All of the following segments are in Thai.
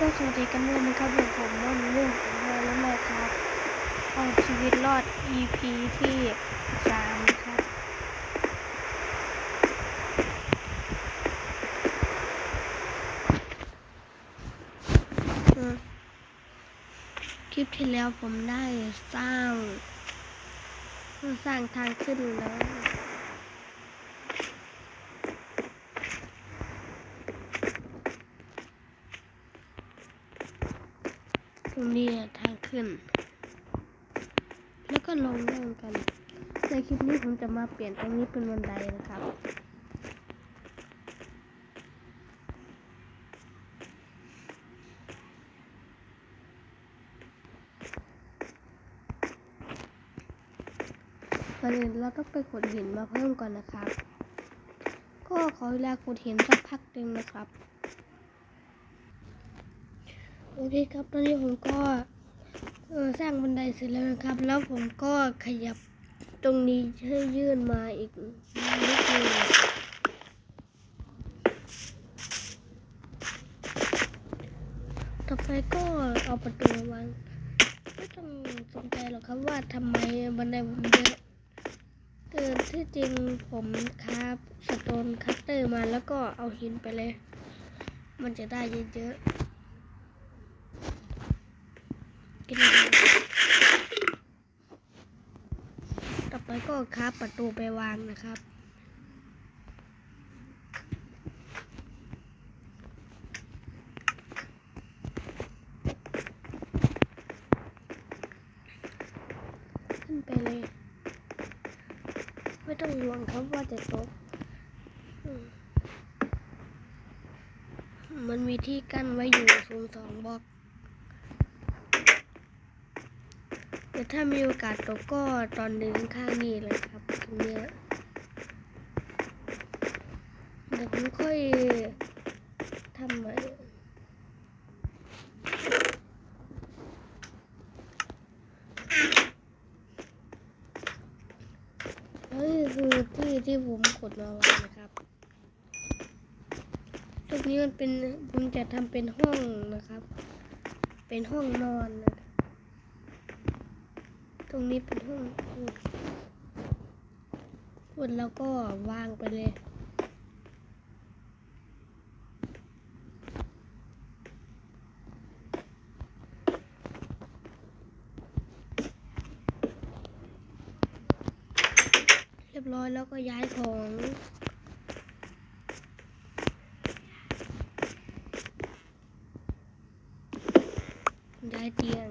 ก็สวัสดีกันด้วยนะครับอยู่ผมม่อนมุ่งของเราแล้วมาครับเอาชีวิตรอด EP ที่สามครับคลิปที่แล้วผมได้สร้าง สร้างทางขึ้นแล้ว ตรงนี้ทางขึ้น แล้วก็ลงด้เหมือนกัน ในคลิปนี้ผมจะมาเปลี่ยนตรงนี้เป็นบันไดนะครับก่อนอื่นเราต้องไปขุดหินมาเพิ่มก่อนนะครับ ก็ขอเวลาขุดหินสักพักหนึ่งนะครับ โอเคครับ ตอนนี้ผมก็สร้างบันไดเสร็จแล้วนะครับ แล้วผมก็ขยับตรงนี้ให้ยื่นมาอีกนิดนึงต่อไปก็เอาประตูมาวางไม่ต้องสนใจหรอกครับว่าทำไมบันไดผมเยอะเกินที่จริงผมครับสโตนคัตเตอร์มาแล้วก็เอาหินไปเลย มันจะได้เยอะๆ กินอาหารต่อไปก็ คาบประตูไปวางนะครับ ขึ้นไปเลย ไม่ต้องห่วงครับว่าจะตกมมันมีที่กั้นไว้อยู่สูงสองบล็อก แต่ถ้ามีโอกาสตกก็ตอนเดินข้างนี้เลยครับตรงเนี้เดี๋ยวผมค่อยทำใหม่นี่คือที่ที่ผมขุดมาไว้นะครับ ตรงนี้มันเป็นผมจะทำเป็นห้องนะครับ เป็นห้องนอนนะ รับตรงนี้เป็นห้องพูดพูดแล้วก็วางไปเลย เรียบร้อยแล้วก็ย้ายของย้ายเตียง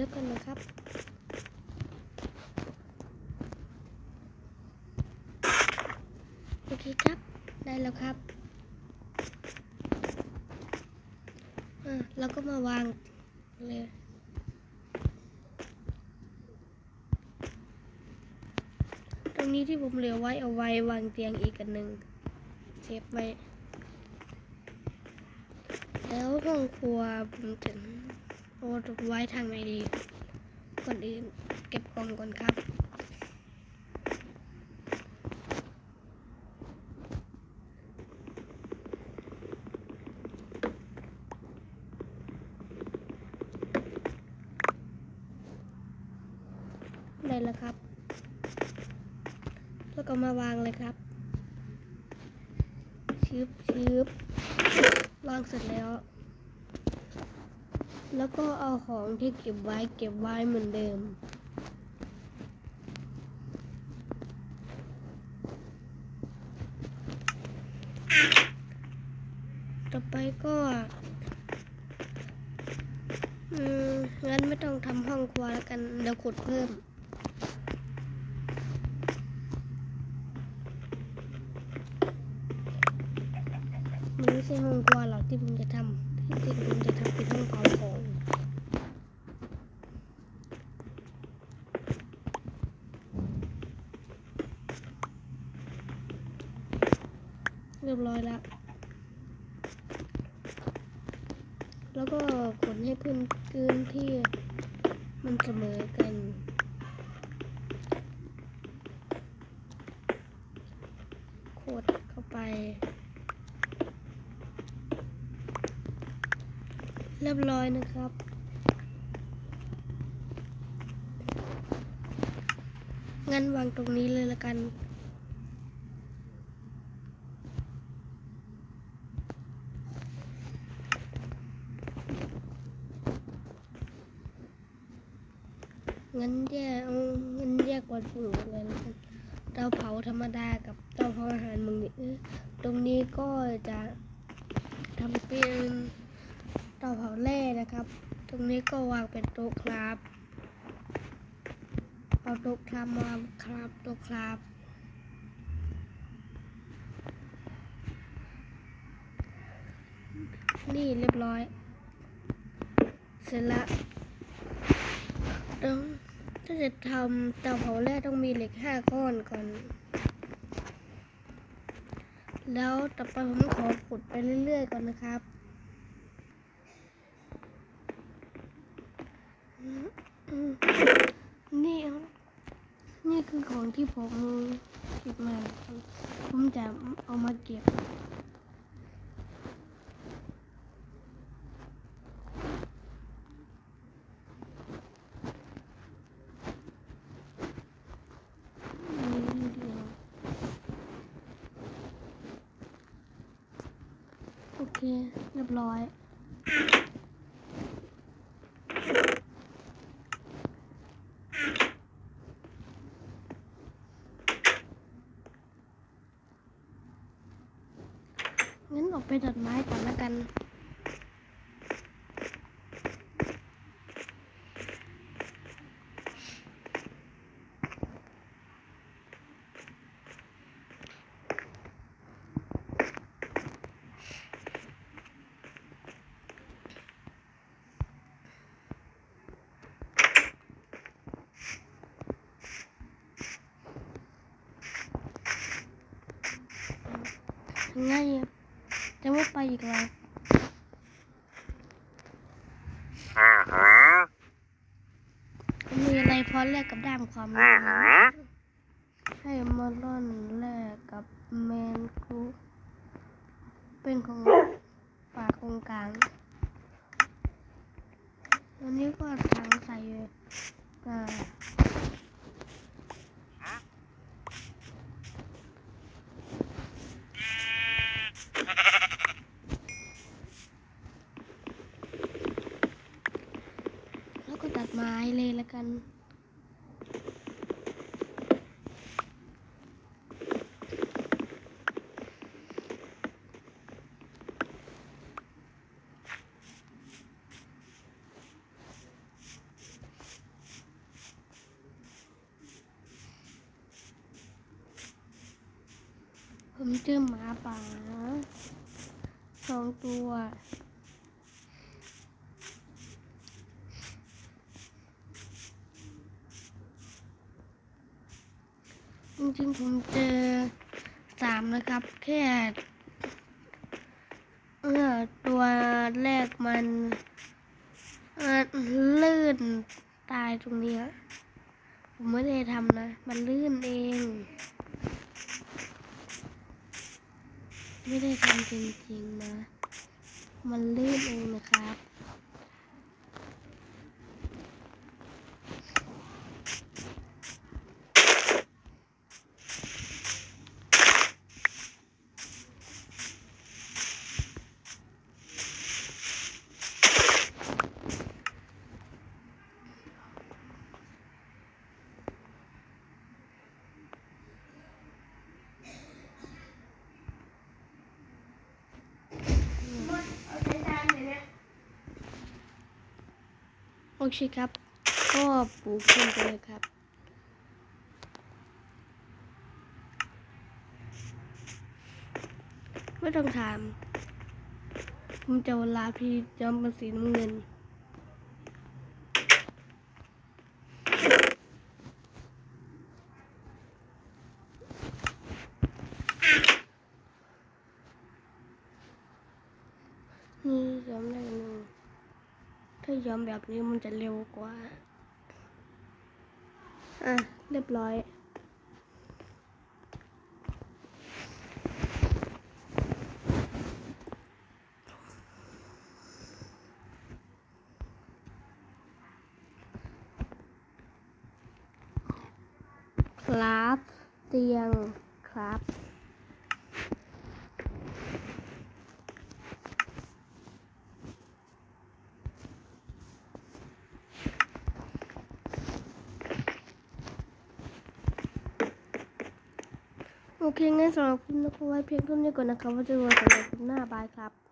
นึ กันนะครับ โอเคครับ ได้แล้วครับอะแล้วก็มาวางเลยตรงนี้ที่ผมเหลือไว้เอาไว้วางเตียงอีกอันหนึ่งเซฟไว้แล้วห้องครัวผมถึง โอ้ไว้ทางไหนดีก่อนอื่นเก็บกล่องก่อนครับได้แล้วครับ แล้วก็มาวางเลยครับชืบชืบวางเสร็จแล้ว แล้วก็เอาของที่เก็บไว้เก็บไว้เหมือนเดิม ต่อไปก็งั้นไม่ต้องทำห้องครัวแล้วกัน เดี๋ยวขุดเพิ่ม มันไม่ใช่ห้องครัวหรอกที่ผมจะทำ ที่จริงผมจะทำเป็นห้องเผาของเรียบร้อยแล้ว แล้วก็ขนให้พื้นกืนที่มันเสมอกันโคดเข้าไป เรียบร้อยนะครับ งั้นวางตรงนี้เลยละกัน งั้นแยกงั้นแยกวันฝุ่นเลยละกันเตาเผาธรรมดากับเตาเผาอาหารมึงนี่ยตรงนี้ก็จะทำเป็น เตาเผาแร่นะครับ ตรงนี้ก็วางเป็นโต๊ะครับเอาโต๊ะครับมาครับโต๊ะครับ นี่เรียบร้อย เสร็จละต้องถ้าจะทำเตาเผาแร่ต้องมีเหล็กห้าก้อนก่อน แล้วต่อไปผมขอขุดไปเรื่อยๆก่อนนะครับอืมอืมนี่ครับนี่คือ ของที่ผมเก็บมา ผมจะเอามาเก็บนี่เดียวโอเค เรียบร้อย งั้นออกไป ตัดไม้ก่อนแล้วกันง่า ยอะจะไม่ไปอีกแล้วมีอะไรพอแลกกับด้ามความรู้ให้มาล่อนแลกกับแมนครูเป็นของปากองกลางอันนี้ก็ถังใส่อ่าแล้ว ตัดไม้เลยละกัน ผมเจอหมาป่าสองตัว จริงๆผมเจอสามนะครับ แค่เออตัวแรกมันเออลื่นตายตรงนี้ผมไม่ได้ทำนะ มันลื่นเอง ไม่ได้ทำจริงๆนะ มันลื่นเองนะครับ โอเคครับ ก็ปลูกขึ้นไปเลยครับไม่ต้องถาม ผมจะเวลาพี่จำเป็นสีน้ำเงิน นี่จำได้หนึ่ง ถ้า ย้อมแบบนี้มันจะเร็วกว่า อะ เรียบร้อย ครับ เตียงครับ โอเคงั้นสำหรับคุณนกเอาไว้เพียงเท่านี้ก่อนนะครับว่าจะวันสำหรับคุณหน้าบายครับ